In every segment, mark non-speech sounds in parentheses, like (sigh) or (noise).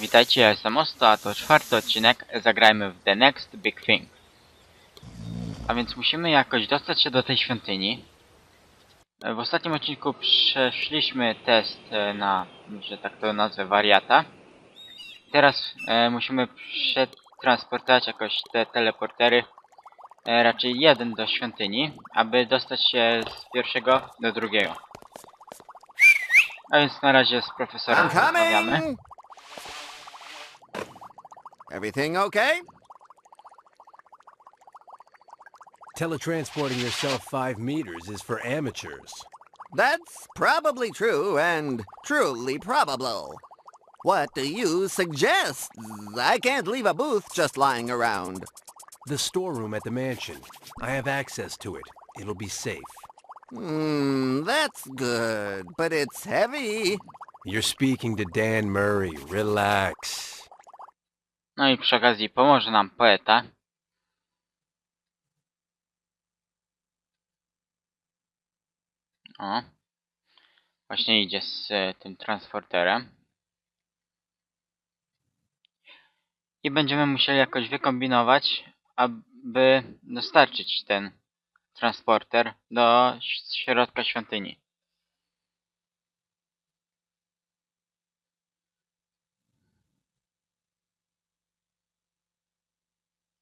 Witajcie, ja jestem Osto, a to czwarty odcinek Zagrajmy w The Next Big Thing. A więc musimy jakoś dostać się do tej świątyni. E, W ostatnim odcinku przeszliśmy test e, na, że tak to nazwę, wariata. Teraz e, musimy przetransportować jakoś te teleportery, e, raczej jeden do świątyni, aby dostać się z pierwszego do drugiego. A więc na razie z profesorem rozmawiamy. Everything okay? Teletransporting yourself five meters is for amateurs. That's probably true and truly probable. What do you suggest? I can't leave a booth just lying around. The storeroom at the mansion. I have access to it. It'll be safe. Hmm, that's good, but it's heavy. You're speaking to Dan Murray. Relax. No i przy okazji pomoże nam poeta. O. Właśnie idzie z e, tym transporterem. I będziemy musieli jakoś wykombinować, aby dostarczyć ten transporter do środka świątyni.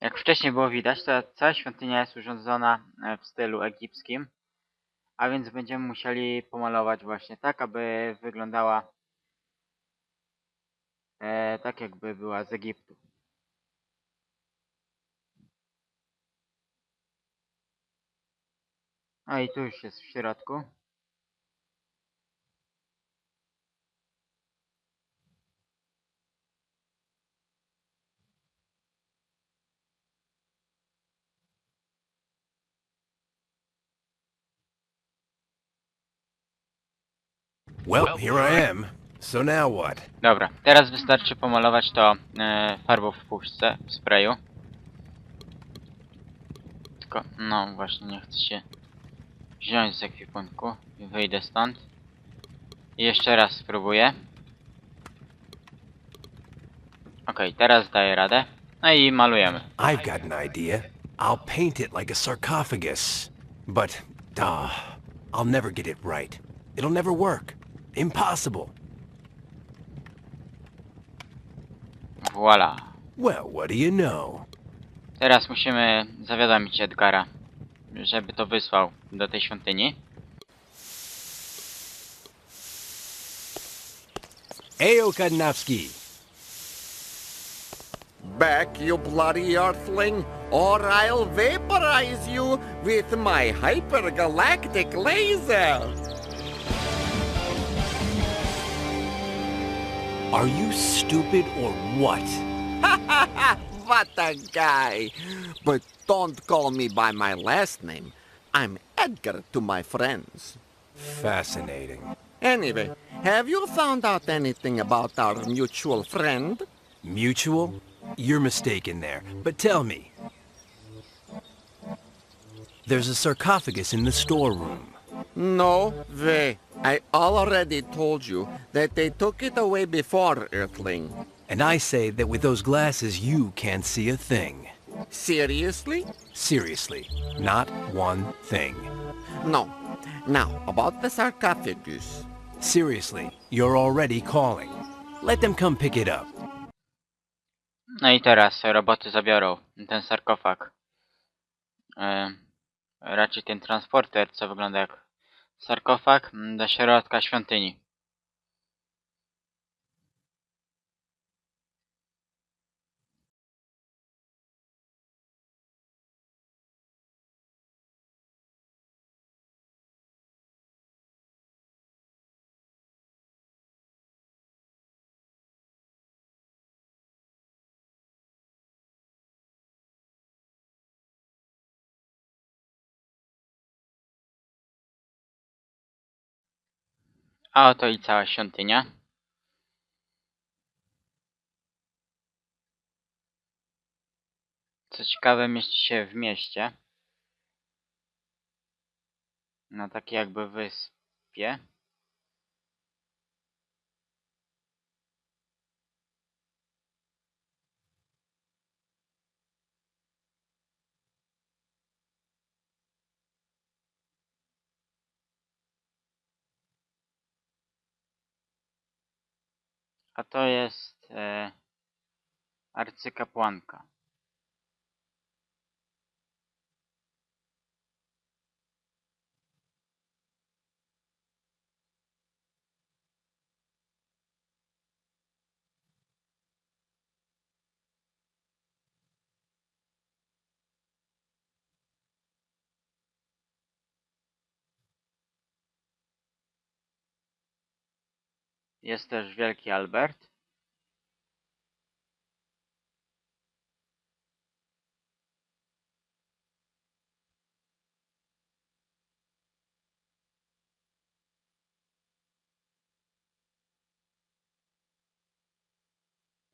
Jak wcześniej było widać, to cała świątynia jest urządzona e, w stylu egipskim, a więc będziemy musieli pomalować właśnie tak, aby wyglądała e, tak, jakby była z Egiptu. A i tu już jest w środku. Well, here I am. So now what? Dobra, teraz wystarczy pomalować to e, farbą w puszce, w sprayu. Tylko, no właśnie, nie chcę się wziąć z ekwipunku wyjdę stąd. I jeszcze raz spróbuję. Okej, teraz daję radę. No i malujemy. I've got an idea. I'll paint it like a sarcophagus. But, duh, I'll never get it right. It'll never work. Impossible. Voila. Well, what do you know? Teraz musimy zawiadomić Edgara, żeby to wysłał do tej świątyni. Ayo, Kadnowski. Back, you bloody earthling, or I'll vaporize you with my hypergalactic laser. Are you stupid or what? (laughs) what a guy. But don't call me by my last name. I'm Edgar to my friends. Fascinating. Anyway, have you found out anything about our mutual friend? Mutual? You're mistaken there. But tell me. There's a sarcophagus in the storeroom. No way. I already told you that they took it away before, Earthling. And I say that with those glasses you can't see a thing. Seriously? Seriously, not one thing. No. Now, about the sarcophagus. Seriously, you're already calling. Let them come pick it up. No i teraz roboty zabiorą ten sarkofag. E, raczej ten transporter, co wygląda jak sarkofag, m, do środka świątyni. A oto i cała świątynia. Co ciekawe, mieści się w mieście. Na takiej jakby wyspie. A to jest e, arcykapłanka. Jest też Wielki Albert.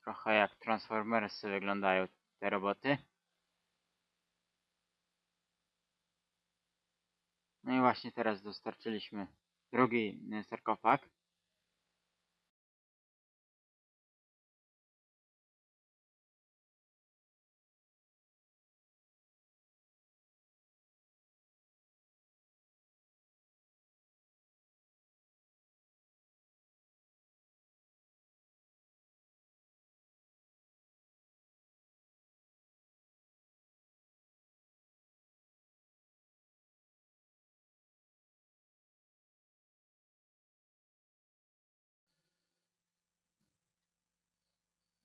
Trochę jak Transformersy wyglądają te roboty. No i właśnie teraz dostarczyliśmy drugi y, sarkofag.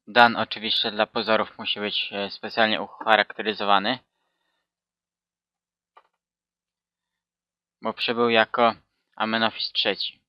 Dan oczywiście dla pozorów musi być e, specjalnie ucharakteryzowany. Bo przybył jako Amenofis III.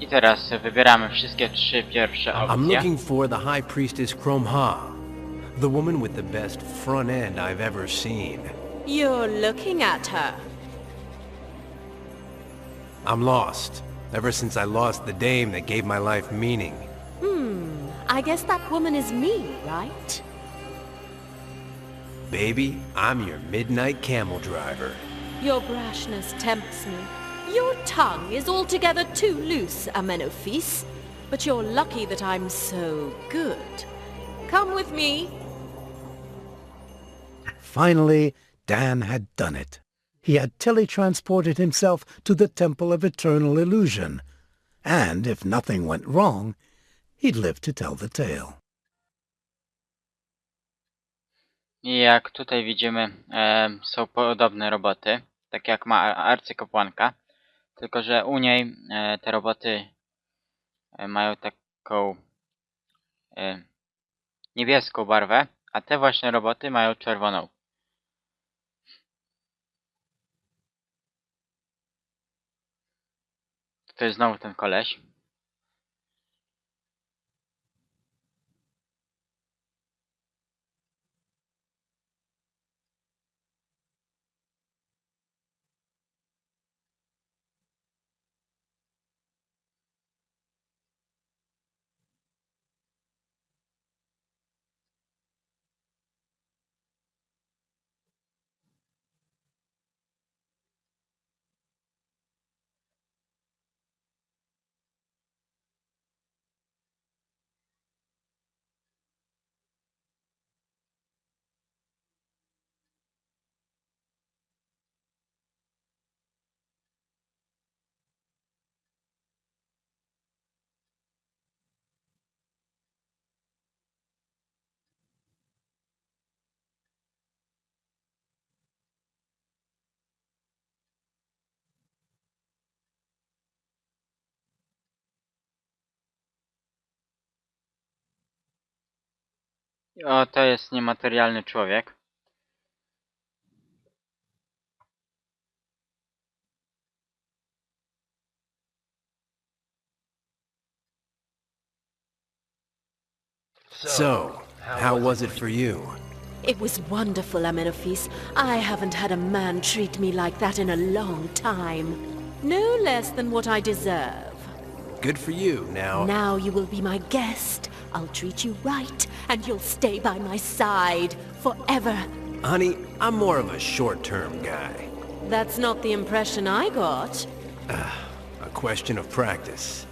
I teraz wybieramy wszystkie trzy pierwsze I'm opcje. looking for the High Priestess Kromha, the woman with the best front end I've ever seen. You're looking at her. I'm lost, ever since I lost the dame that gave my life meaning. Hmm. I guess that woman is me, right? Baby, I'm your midnight camel driver. Your brashness tempts me. Your tongue is altogether too loose, Amenophis. But you're lucky that I'm so good. Come with me. Finally, Dan had done it. He had teletransported himself to the Temple of Eternal Illusion. And if nothing went wrong, he'd live to tell the tale. Jak tutaj widzimy, e, są podobne roboty, tak jak ma ar- arcykapłanka, tylko że u niej e, te roboty e, mają taką e, niebieską barwę, a te właśnie roboty mają czerwoną. To jest znowu ten koleś. O, to jest niematerialny człowiek. So, how was it for you? It was wonderful, Amenophis. I haven't had a man treat me like that in a long time. No less than what I deserve. Good for you. Now, Now you will be my guest. I'll treat you right, and you'll stay by my side forever. honey, I'm more of a short-term guy. That's not the impression I got. A question of practice.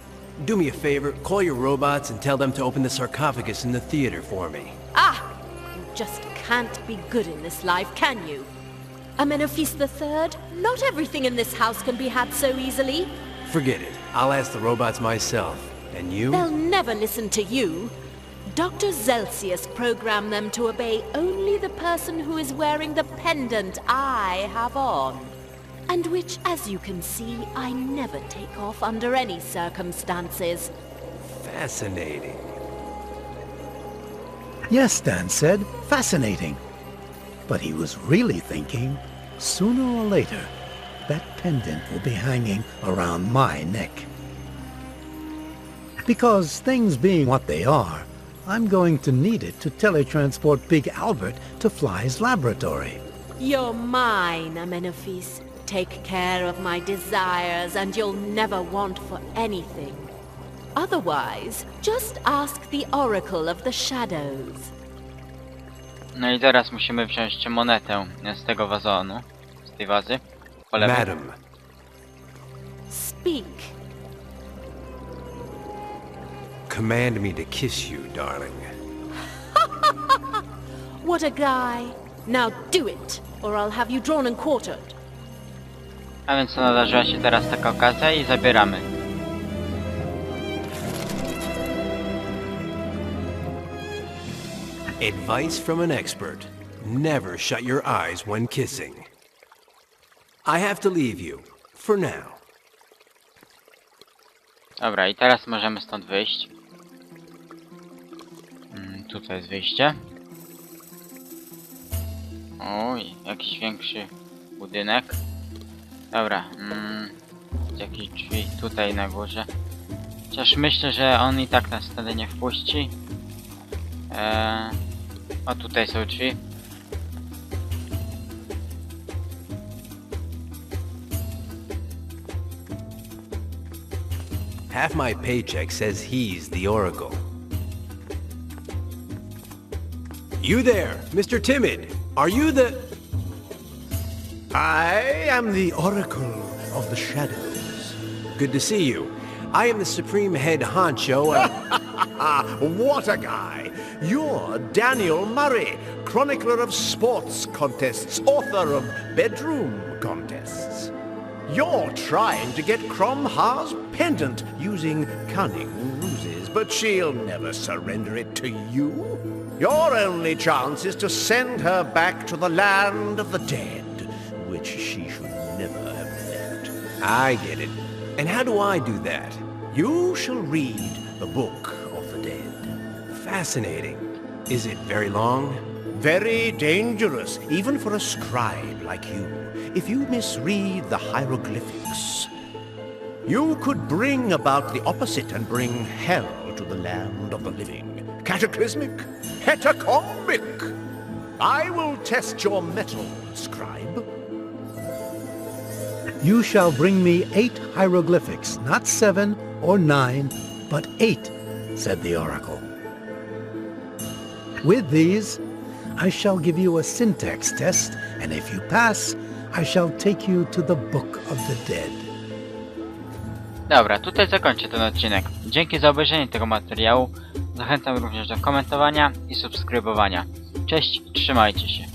Do me a favor, call your robots and tell them to open the sarcophagus in the theater for me. Ah! You just can't be good in this life, can you? Amenophis III, not everything in this house can be had so easily. Forget it. I'll ask the robots myself. And you? They'll never listen to you. Dr. Zelsius programmed them to obey only the person who is wearing the pendant I have on. And which, as you can see, I never take off under any circumstances. Fascinating. Yes, Dan said, fascinating. But he was really thinking, sooner or later, that pendant will be hanging around my neck. Because things being what they are, I'm going to need it to teletransport Big Albert to Fly's laboratory. You're mine, Amenophis. Take care of my desires and you'll never want for anything. Otherwise, just ask the Oracle of the Shadows. No i teraz musimy wziąć monetę z tego wazonu. Z tej wazy. Po. Madam, Speak. command me to kiss you, darling. (laughs) What a guy. Now do it, or I'll have you drawn and quartered. A więc nadarzyła się teraz taka okazja i zabieramy. Advice from an expert. Never shut your eyes when kissing. I have to leave you. For now. Dobra, i teraz możemy stąd wyjść. Mm, tutaj jest wyjście. Oj, jakiś większy budynek. Dobra, mm, jakieś drzwi tutaj na górze. Chociaż myślę, że on i tak nas wtedy nie wpuści. Eee, o, tutaj są drzwi. Half my paycheck says he's the Oracle. You there, Mr. Timid. Are you the... I am the Oracle of the Shadows. Good to see you. I am the Supreme Head Honcho and... (laughs) (laughs) What a guy! You're Daniel Murray, chronicler of sports contests, author of bedroom contests. You're trying to get Crom Ha's pendant using cunning ruses, but she'll never surrender it to you. Your only chance is to send her back to the land of the dead, which she should never have left. I get it. And how do I do that? You shall read the Book of the Dead. Fascinating. Is it very long? Very dangerous, even for a scribe like you, if you misread the hieroglyphics. You could bring about the opposite and bring hell to the land of the living. Cataclysmic, catacombic. I will test your mettle, scribe. You shall bring me eight hieroglyphics, not seven or nine, but eight, said the oracle. With these, I shall give you a syntax test, and if you pass, I shall take you to the Book of the Dead. Dobra, tutaj zakończę ten odcinek. Dzięki za obejrzenie tego materiału. Zachęcam również do komentowania i subskrybowania. Cześć, trzymajcie się.